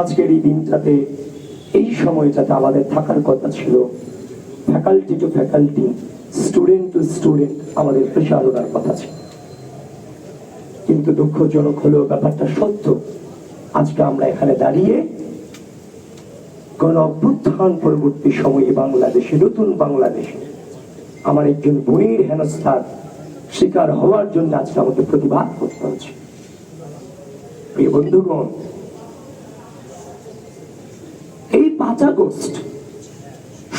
আজকের এই দিনটাতে, এই সময়টাতে আমাদের থাকার কথা ছিল faculty to faculty student to student আমাদের প্রচারণার কথা ছিল। কিন্তু দুঃখজনক হলেও ব্যাপারটা সত্য, আজকে আমরা এখানে দাঁড়িয়ে অভ্যুত্থান পরবর্তী সময়ে বাংলাদেশে, নতুন বাংলাদেশে, আমার একজন বইয়ের হেনস্থার শিকার হওয়ার জন্য আজকে আমাকে প্রতিবাদ করতে হচ্ছে। প্রিয় বন্ধুগণ এই পাঁচ আগস্ট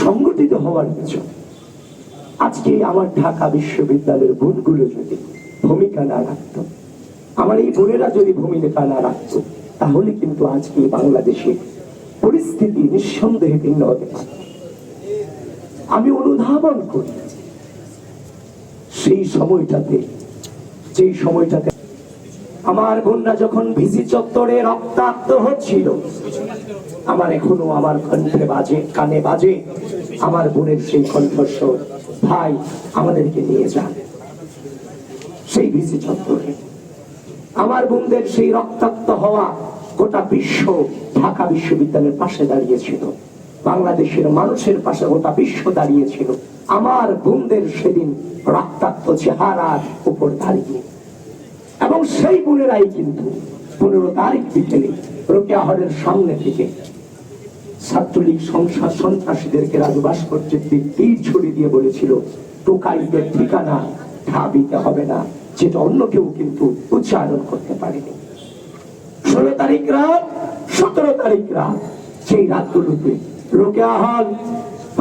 সংগঠিত হওয়ার পিছনে আজকে আমার ঢাকা বিশ্ববিদ্যালয়ের বোনগুলো যদি ভূমিকা না রাখতো, আমার এই বোনেরা যদি ভূমিকা না রাখতো, তাহলে কিন্তু আজকে বাংলাদেশে পরিস্থিতি নিঃসন্দেহে ভিন্ন পারত আমি অনুধাবন করি, সেই সময়টাতে, যেই সময়টাতে আমার বোনরা যখন ভিজি চত্বরে রক্তাক্ত হচ্ছিল, আমার এখনও আমার কণ্ঠে বাজে, কানে বাজে, আমার বোনের সেই কণ্ঠস্বর, ভাই, আমাদেরকে নিয়ে যান। সেই ভিজি চত্বরে। আমার বোনদের সেই রক্তাক্ত হওয়া গোটা বিশ্ব ঢাকা বিশ্ববিদ্যালয়ের পাশে দাঁড়িয়েছিল। বাংলাদেশের মানুষের পাশে গোটা বিশ্ব দাঁড়িয়েছিল। আমার বোনদের সেদিন রক্তাক্ত চেহারার উপর দাঁড়িয়ে। এবং সেই বোনেরাই কিন্তু পনেরো তারিখ বিকেলে রোকেয়া হলের সামনে থেকে ছাত্রলীগ সংসার সন্ত্রাসীদেরকে রাজবাস কর্তৃত্বে তীর ছড়ি দিয়ে বলেছিল, টোকাইদের ঠিকানা ঢাবিতে হবে না, যেটা অন্য কেউ কিন্তু উচ্চারণ করতে পারেনি। ষোলো তারিখ রাত, সতেরো তারিখ রাত, সেই রাতগুলোতে রোকেয়া হল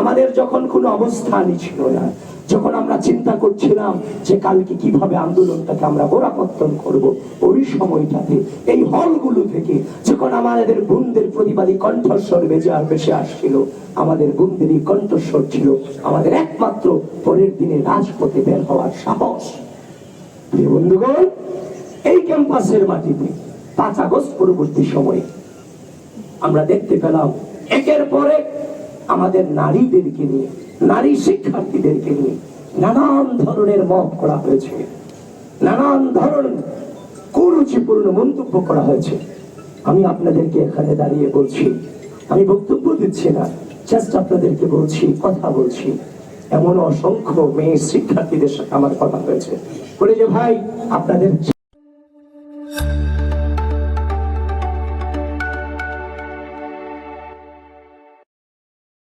আমাদের যখন কোনো অবস্থানই ছিল না, যখন আমরা চিন্তা করছিলাম যে কালকে কীভাবে আন্দোলনটাকে আমরা গোড়াপত্তন করব, ওই সময়টাতে এই হলগুলো থেকে যখন আমাদের বোনদের প্রতিবাদী কণ্ঠস্বর বেজে আর বেশি আসছিল, আমাদের বোনদেরই কণ্ঠস্বর ছিল আমাদের একমাত্র পরের দিনে রাজপথে বের হওয়ার সাহস। বন্ধুগণ, এই ক্যাম্পাসের মাটিতে পাঁচ আগস্ট পরবর্তী সময়ে আমরা দেখতে পেলাম, একের পরে আমাদের নারীদেরকে নিয়ে, নারী শিক্ষার্থীদেরকে নিয়ে নানান ধরনের মত করা হয়েছে। নানান ধরনের কুরুচিপূর্ণ মন্তব্য করা হয়েছে। আমি আপনাদেরকে এখানে দাঁড়িয়ে বলছি, আমি বক্তব্য দিচ্ছি না জাস্ট আপনাদেরকে বলছি, কথা বলছি। এমন অসংখ্য মেয়ে শিক্ষার্থীদের সাথে আমার কথা হয়েছে। বলে যে, ভাই, আপনাদের